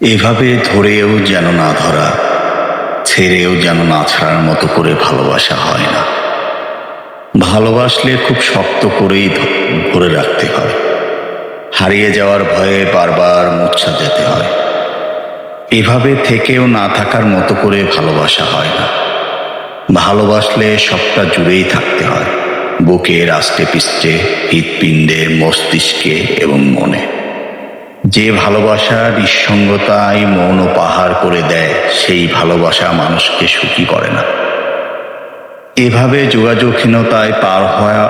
এভাবে ধরেও যেন না ধরা, ছেড়েও যেন না ছাড়ার মতো করে ভালোবাসা হয় না। ভালোবাসলে খুব শক্ত করেই ধরে রাখতে হয়। হারিয়ে যাওয়ার ভয়ে বারবার মূর্ছা যেতে হয়। এভাবে থেকেও না থাকার মতো করে ভালোবাসা হয় না। ভালোবাসলে সবটা জুড়েই থাকতে হয়, বুকে আষ্টে পিষ্টে হৃৎপিণ্ডে, মস্তিষ্কে এবং মনে। যে ভালোবাসা নিঃসঙ্গতায় মন পাহাড় করে দেয়, সেই ভালোবাসা মানুষকে সুখী করে না। এভাবে যোগাযোগহীনতায় পার হওয়া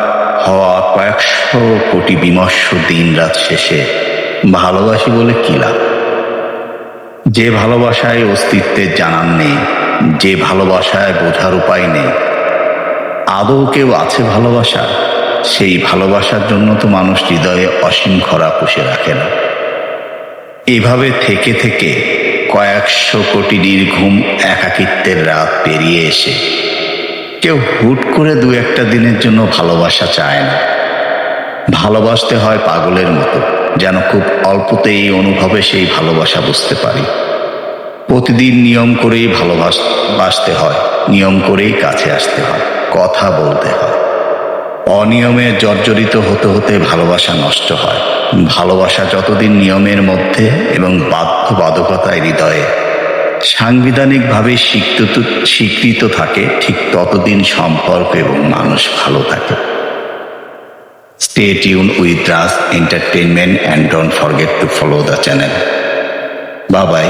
হওয়া কয়েকশো কোটি বিমর্ষ দিন রাত শেষে ভালোবাসি বলে কি লাভ? যে ভালোবাসায় অস্তিত্বের জানান নেই, যে ভালোবাসায় বোঝার উপায় নেই, আদৌ কেউ আছে ভালোবাসা সেই ভালোবাসার জন্য তো মানুষ হৃদয়ে অসীম খরা পুষে রাখে না। এভাবে থেকে থেকে কয়েকশো কোটি নির্ঘুম একাকিত্বের রাত পেরিয়ে এসে কেউ হুট করে দু একটা দিনের জন্য ভালোবাসা চায় না। ভালোবাসতে হয় পাগলের মতো, যেন খুব অল্পতেই অনুভবে সেই ভালোবাসা বুঝতে পারি। প্রতিদিন নিয়ম করেই ভালোবাস বাসতে হয়, নিয়ম করেই কাছে আসতে হয়, কথা বলতে হয়। অনিয়মে জর্জরিত হতে হতে ভালোবাসা নষ্ট হয়। ভালোবাসা যতদিন নিয়মের মধ্যে এবং বাধ্যবাধকতায় হৃদয়ে সাংবিধানিকভাবে স্বীকৃত স্বীকৃত থাকে, ঠিক ততদিন সম্পর্ক এবং মানুষ ভালো থাকে। Stay tune with Ras entertainment and don't forget to follow the channel বাবাই